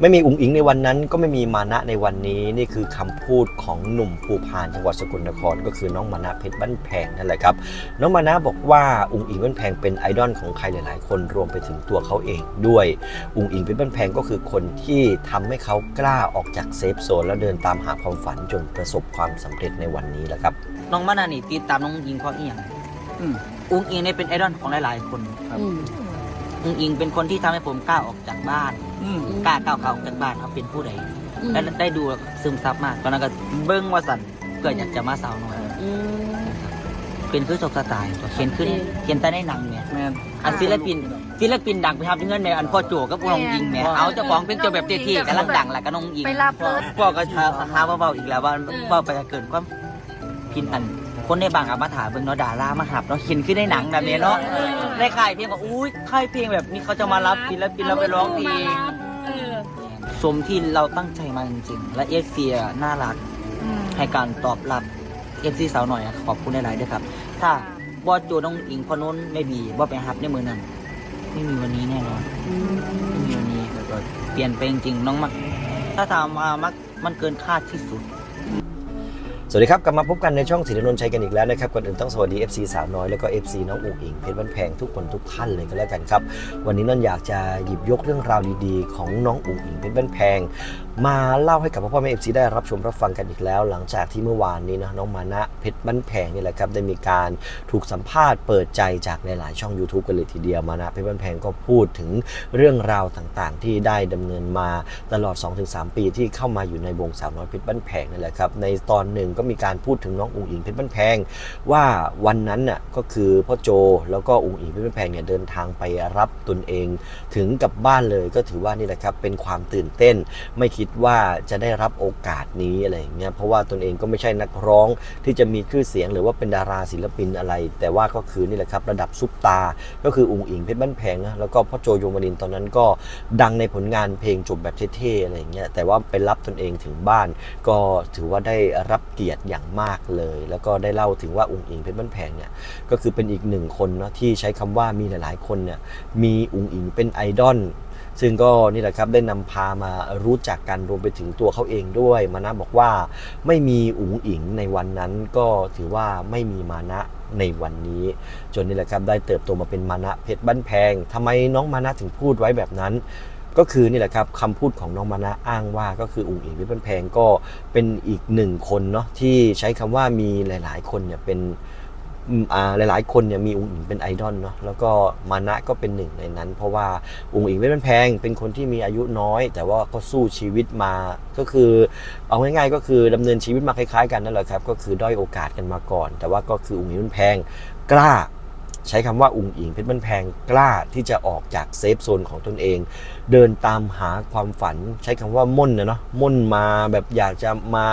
ไม่มีอุ๋งอิงในวันนั้นก็ไม่มีมานะในวันนี้นี่คือคำพูดของหนุ่มภูพานจังหวัดสกลนคร ก็คือน้องมานะเพชรบ้านแพงนั่นแหละครับน้องมานะบอกว่าอุ๋งอิงบ้านแพงเป็นไอดอลของใครหลาย ๆ คนรวมไปถึงตัวเขาเองด้วย อุ๋งอิงเพชรบ้านแพงก็คือคนที่ทำให้เขากล้าออกจากเซฟโซนแล้วเดินตามหาความฝันจนประสบความสำเร็จในวันนี้แหละครับน้องมานานี่ติดตามน้องอิงเพราะอีหยังอืมอุ้งอิงเนี่ยเป็นไอดอลของหลาย ๆ คนครับ อืมอุ้งอิงเป็นคนที่ทำให้ผมกล้าออกจากบ้านอืมกล้าก้าวขาออกจากบ้านเขาเป็นผู้ใดอืมและได้ดูแล้วซึมซับมากตอนนั้นก็เบิ้งว่าสันเกิดอยากจะมาสาวน้อยอืมเป็นคือศกสไตล์เขียนขึ้นจริงเขียนแต่ในหนังเนี่ยแมนอันศิลปินศิลปินดังไปทำเงินในอันพ่อโจกับน้องอิงเนี่ยเอาเจ้าของเป็นโจแบบเท่ๆกำลังดังแหละก็น้องอิงไปรับพ่อเลยพ่อก็ท้าท้าเบาๆอีกแล้วว่าเออเบาไปจะเกินความพินอัน คนในบางอามาถามเบิ่งเนาะดารามาหับเนาะเขียนขึ้นในหนังแบบนี้เนาะในค่ายเพลงว่าอุ้ยค่ายเพลงแบบนี้เขาจะมารับศิลปินเราไปร้องเพลงเออสมที่เราตั้งใจมาจริงๆและเอฟซีน่ารักอืมให้การตอบรับเอฟซีสาวหน่อยอะขอบคุณหลายๆด้วยครับ ถ้าบอสโจน้องอิงพอนุนไม่บีบอไปฮับในมือนั้นไม่มีวันนี้แน่นอนอืมไม่มีวันนี้ก็เปลี่ยนไปจริงๆน้องมัก ถ้าถามมามักมันเกินคาดที่สุด สวัสดีครับ กลับมาพบกันในช่องสีนนท์ชัยกันอีกแล้วนะครับก่อนอื่นต้องสวัสดี FC สาวน้อยแล้วก็ FC น้องอุ๋งอิงเพชรบ้านแพงทุกคนทุกท่านเลยก็แล้วกันครับ วันนี้นนท์อยากจะหยิบยกเรื่องราวดีๆ ของน้องอุ๋งอิงเพชรบ้านแพง มาเล่าให้กับพ่อพ่อแม่ FC ได้รับชมรับฟังกันอีกแล้ว หลังจากที่เมื่อวานนี้นะน้องมานะเพชรบ้านแพงนี่แหละครับได้มีการถูกสัมภาษณ์เปิดใจจากหลายๆช่อง YouTube กันเลยทีเดียวมานะเพชรบ้านแพงก็พูดถึงเรื่องราวต่างๆ ที่ได้ดำเนินมาตลอด 2-3 ปีที่เข้ามาอยู่ในวงสาวน้อยเพชรบ้านแพงนั่แหละครับในตอนหนึ่งก็มีการพูดถึงน้องอุ๋งอิงเพชรบ้านแพง ว่าวันนั้นน่ะก็คือพ่อโจแล้วก็อุ๋งอิงเพชรบ้านแพงเนี่ยเดินทางไปรับตนเอง ถึงกับบ้านเลยก็ถือว่านี่แหละครับเป็นความตื่นเต้นไม่คิดว่าจะได้รับโอกาสนี้อะไรอย่างเงี้ยเพราะว่าตนเองก็ไม่ใช่นักร้องที่จะมีชื่อเสียงหรือว่าเป็นดาราศิลปินอะไร แต่ว่าก็คือนี่แหละครับระดับซุปตา ก็คืออุ๋งอิงเพชรบ้านแพงนะแล้วก็พ่อโจโยมานินตอนนั้นก็ดังในผลงานเพลงจบแบบเท่ๆอะไรอย่างเงี้ยแต่ว่าไปรับตนเองถึงบ้าน ก็ถือว่าได้รับเกียรติอย่างมากเลย แล้วก็ได้เล่าถึงว่าอุ๋งอิงเพชรบ้านแพงเนี่ยก็คือเป็นอีกหนึ่งคนเนาะที่ใช้คำว่ามีหลายๆคนเนี่ยมีอุ๋งอิงเป็นไอดอล ซึ่งก็นี่แหละครับได้นำพามารู้จักกันรวมไปถึงตัวเขาเองด้วยมานะบอกว่าไม่มีอุ๋งอิงในวันนั้นก็ถือว่าไม่มีมานะในวันนี้ จนนี่แหละครับได้เติบโตมาเป็นมานะเพชรบ้านแพงทำไมน้องมานะถึงพูดไว้แบบนั้นก็คือนี่แหละครับคำพูดของน้องมานะอ้างว่าก็คืออุ๋งอิงเพชรบ้านแพงก็เป็นอีกหนึ่งคนเนาะที่ใช้คำว่ามีหลาย ๆ คนเนี่ยเป็น หลายๆ คนเนี่ยมีอุ๋งอิงเป็นไอดอลเนาะแล้วก็มานะก็เป็นหนึ่งในนั้น เพราะว่าอุ๋งอิงไม่เป็นแพง เป็นคนที่มีอายุน้อย แต่ว่าก็สู้ชีวิตมาก็คือ เอาง่ายๆก็คือดำเนินชีวิตมาคล้ายๆ กันนั่นแหละครับก็คือด้อยโอกาสกันมาก่อน แต่ว่าก็คืออุ๋งอิงเพชรบ้านแพงกล้า ใช้คำว่าอุ๋งอิงเพชรบ้านแพงกล้าที่จะออกจากเซฟโซนของตนเอง เดินตามหาความฝัน ใช้คำว่าม่นนะเนาะม่นมาแบบอยากจะมา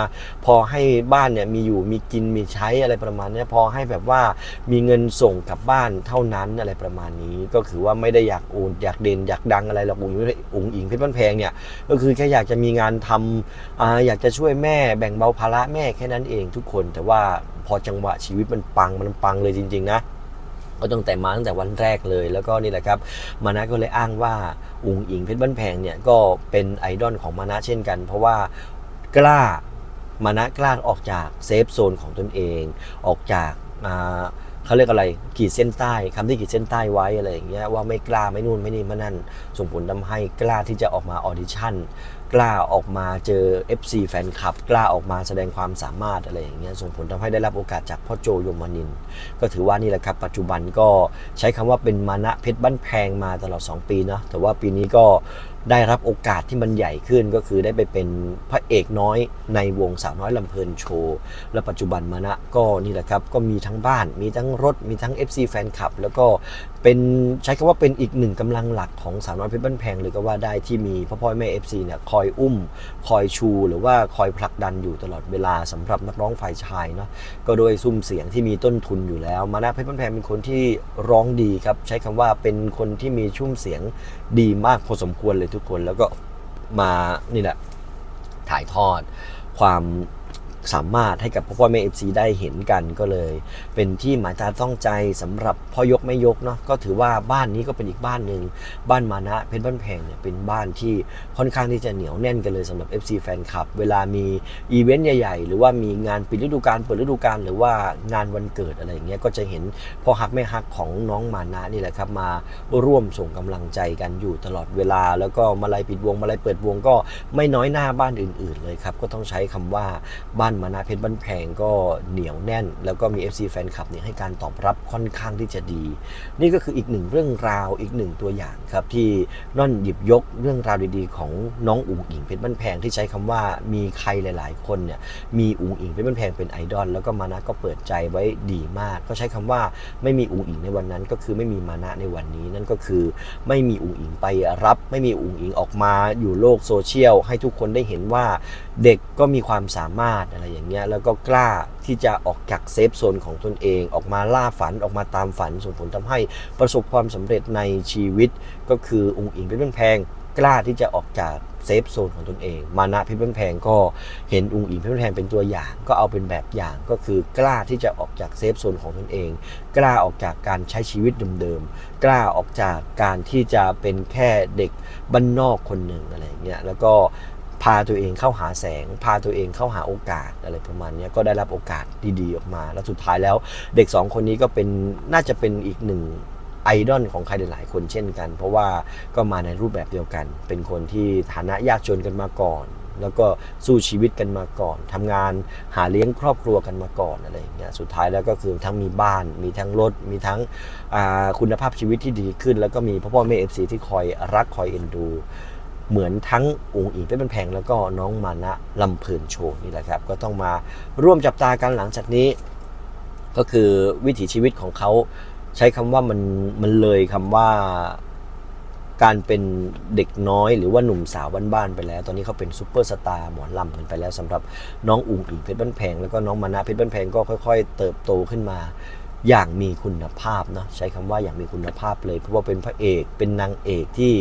พอให้บ้านเนี่ยมีอยู่มีกินมีใช้อะไรประมาณนี้พอให้แบบว่ามีเงินส่งกลับบ้านเท่านั้นอะไรประมาณนี้ก็คือว่าไม่ได้อยากโอนอยากเด่นอยากดังอะไรหรอกอุ๋งอิงอุ๋งอิงเพชรบ้านแพงเนี่ยก็คือแค่อยากจะมีงานทำออยากจะช่วยแม่แบ่งเบาภาระแม่แค่นั้นเองทุกคนแต่ว่าพอจังหวะชีวิตมันปังมันปังเลยจริง ๆ นะ ก็ตั้งแต่มาตั้งแต่วันแรกเลย แล้วก็นี่แหละครับมานะก็เลยอ้างว่าอุงอิงเพชรบ้านแพงเนี่ยก็เป็นไอดอลของมานะเช่นกัน เพราะว่ากล้ามานะกล้าออกจากเซฟโซนของตนเอง ออกจากเขาเรียกอะไรขีดเส้นใต้คำที่ขีดเส้นใต้ไว้อะไรอย่างเงี้ยว่าไม่กล้าไม่นู่นไม่นี่ไม่นั่นส่งผลทำให้กล้าที่จะออกมาออดิชั่น กล้าออกมาเจอ FC แฟนคลับ กล้าออกมาแสดงความสามารถอะไรอย่างเงี้ยส่งผลทำให้ได้รับโอกาสจากพ่อโจยมานิน ก็ถือว่านี่แหละครับ ปัจจุบันก็ใช้คำว่าเป็นมานะเพชรบ้านแพงมาตลอด 2 ปีเนาะแต่ว่าปีนี้ก็ ได้รับโอกาสที่มันใหญ่ขึ้นก็คือได้ไปเป็นพระเอกน้อยในวงสาวน้อยลำเพลินโชว์และปัจจุบันมานะก็นี่แหละครับ ก็มีทั้งบ้าน มีทั้งรถ มีทั้ง FC แฟนคลับ แล้วก็เป็นใช้คำว่าเป็นอีกหนึ่งกำลังหลักของสาวน้อยเพชรบ้านแพงเลยก็ว่าได้ที่มีพ่อพ่อแม่ FC เนี่ยคอยอุ้ม คอยชู หรือว่าคอยผลักดันอยู่ตลอดเวลาสำหรับนักร้องฝ่ายชายเนาะก็โดยซุ้มเสียงที่มีต้นทุนอยู่แล้ว มานะเพชรบ้านแพงเป็นคนที่ร้องดีครับใช้คำว่าเป็นคนที่มีชุ่มเสียงดีมากพอสมควรเลยทุกคนแล้วก็มานี่แหละถ่ายทอดความ สามารถให้กับพ่อพ่อแม่เอฟซีได้เห็นกันก็เลย เป็นที่หมายตาต้องใจสำหรับพ่อยกไม่ยกเนาะก็ถือว่าบ้านนี้ก็เป็นอีกบ้านหนึ่งบ้านมานะเพชรบ้านแพงเนี่ยเป็นบ้านที่ค่อนข้างที่จะเหนียวแน่นกันเลยสำหรับ FC แฟนคลับ เวลามีอีเวนต์ใหญ่ ๆ หรือว่ามีงานปิดฤดูกาลเปิดฤดูกาลหรือว่างานวันเกิดอะไรอย่างเงี้ยก็จะเห็นพ่อฮักแม่ฮักของน้องมานะนี่แหละครับมาร่วมส่งกำลังใจกันอยู่ตลอดเวลา แล้วก็มาลัยปิดวงมาลัยเปิดวงก็ไม่น้อยหน้าบ้านอื่น ๆ เลยครับก็ต้องใช้คำว่าบ้านมานะเพชรบ้านแพงก็เหนียวแน่น แล้วก็มี FC แฟนคลับเนี่ยให้การตอบรับค่อนข้างที่จะดี นี่ก็คืออีกหนึ่งเรื่องราวอีกหนึ่งตัวอย่างครับที่น่อนหยิบยกเรื่องราวดีๆ ของน้องอุ๋งอิงเพชรบ้านแพงที่ใช้คำว่ามีใครหลาย ๆ คนเนี่ยมีอุ๋งอิงเพชรบ้านแพงเป็นไอดอลแล้วก็มานะก็เปิดใจไว้ดีมาก ก็ใช้คำว่าไม่มีอุ๋งอิงในวันนั้น ก็คือไม่มีมานะในวันนี้นั่นก็คือไม่มีอุ๋งอิงไปรับ ไม่มีอุ๋งอิงออกมาอยู่โลกโซเชียลให้ทุกคนได้เห็นว่าเด็กก็มีความสามารถอะไรอย่างเงี้ยแล้วก็กล้าที่จะออกจากเซฟโซนของตนเอง ออกมาล่าฝันออกมาตามฝันส่งผลทำให้ประสบความสำเร็จในชีวิต ก็คือองค์อิงเพชรบ้านแพงกล้าที่จะออกจากเซฟโซนของตนเอง มานะเพชรบ้านแพงก็เห็นองค์อิงเพชรบ้านแพงเป็นตัวอย่าง ก็เอาเป็นแบบอย่างก็คือกล้าที่จะออกจากเซฟโซนของตนเอง กล้าออกจากการใช้ชีวิตเดิมๆ กล้าออกจากการที่จะเป็นแค่เด็กบ้านนอกคนหนึ่งอะไรเงี้ย แล้วก็ พาตัวเองเข้าหาแสง พาตัวเองเข้าหาโอกาสอะไรประมาณนี้ก็ได้รับโอกาสดีๆออกมา แล้วสุดท้ายแล้วเด็กสองคนนี้ก็เป็นน่าจะเป็นอีกหนึ่งไอดอลของใครหลายๆคนเช่นกัน เพราะว่าก็มาในรูปแบบเดียวกัน เป็นคนที่ฐานะยากจนกันมาก่อน แล้วก็สู้ชีวิตกันมาก่อนทำงานหาเลี้ยงครอบครัวกันมาก่อนอะไรอย่างเงี้ยสุดท้ายแล้วก็คือทั้งมีบ้าน มีทั้งรถ มีทั้งคุณภาพชีวิตที่ดีขึ้น แล้วก็มีพ่อพ่อแม่เอฟซีที่คอยรักคอยเอ็นดู เหมือนทั้งองค์อิงเป็นแพงแล้วก็น้องมานะลำเพลินโชว์นี่แหละครับ ก็ต้องมาร่วมจับตากันหลังจากนี้ ก็คือวิถีชีวิตของเขาใช้คำว่ามันมันเลยคำว่าการเป็นเด็กน้อยหรือว่าหนุ่มสาวบ้านๆไปแล้ว ตอนนี้เขาเป็นซูเปอร์สตาร์หมอลำกันไปแล้วสำหรับน้องอุ๋งอิงเพชรบ้านแพงแล้วก็น้องมานะเพชรบ้านแพงก็ค่อย ๆ เติบโตขึ้นมา อย่างมีคุณภาพเนาะใช้คำว่าอย่างมีคุณภาพเลย เพราะว่าเป็นพระเอกเป็นนางเอกที่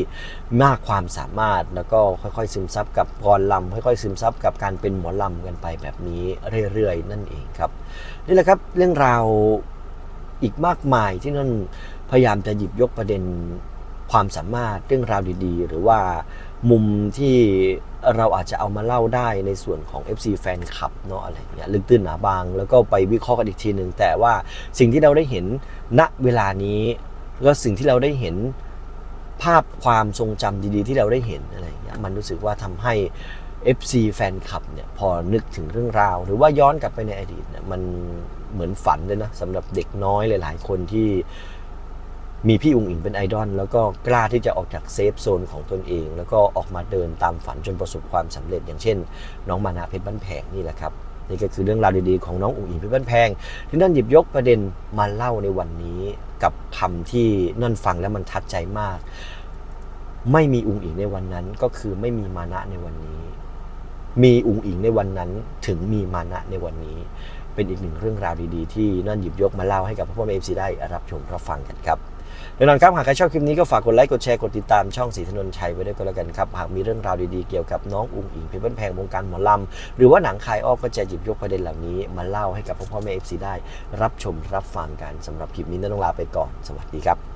มากความสามารถแล้วก็ค่อยๆ ซึมซับกับกรลำค่อยๆ ซึมซับกับการเป็นหมอลำกันไปแบบนี้เรื่อยๆ นั่นเองครับนี่แหละครับเรื่องราวอีกมากมายที่นั่นพยายามจะหยิบยกประเด็นความสามารถเรื่องราวดีๆ หรือว่ามุมที่ เราอาจจะเอามาเล่าได้ในส่วนของ FC แฟนคลับเนาะอะไรเงี้ยลึกตื้นหนาบาง แล้วก็ไปวิเคราะห์กันอีกทีหนึ่งแต่ว่าสิ่งที่เราได้เห็นณเวลานี้ ก็สิ่งที่เราได้เห็นภาพความทรงจำดีๆ ที่เราได้เห็นอะไรเงี้ยมันรู้สึกว่าทำให้ FC แฟนคลับเนี่ยพอนึกถึงเรื่องราว หรือว่าย้อนกลับไปในอดีตเนี่ยมันเหมือนฝันเลยนะสำหรับเด็กน้อยหลาย ๆ คนที่ มีพี่อุงอิงเป็นไอดอลแล้วก็กล้าที่จะออกจากเซฟโซนของตนเอง แล้วก็ออกมาเดินตามฝันจนประสบความสำเร็จ อย่างเช่น น้องมานาเพชรบ้านแพงนี่แหละครับนี่ก็คือเรื่องราวดีๆของน้องอุ๋งอิงเพชรบ้านแพง ที่นั่นหยิบยกประเด็นมาเล่าในวันนี้กับคำที่นั่นฟังแล้วมันทัดใจมาก ไม่มีอุ๋งอิงในวันนั้นก็คือไม่มีมานะในวันนี้ มีอุ๋งอิงในวันนั้นถึงมีมานะในวันนี้ เป็นอีกหนึ่งเรื่องราวดีๆ ที่นั่นหยิบยกมาเล่าให้กับพ่อแม่เอฟซีได้รับชมรับฟังกันครับ แน่นอนครับหากใครชอบคลิปนี้ก็ฝากกดไลค์กดแชร์กดติดตามช่องสีถนนชัยไว้ด้วยก็แล้วกันครับหากมีเรื่องราวดีๆเกี่ยวกับน้องอุ๋งอิงเพชรบ้านแพงวงการหมอลำหรือว่าหนังคายอ้อก็จะหยิบยกประเด็นเหล่านี้มาเล่าให้กับพ่อแม่เอฟซีได้ รับชมรับฟังกันสำหรับคลิปนี้นั่นต้องลาไปก่อนสวัสดีครับ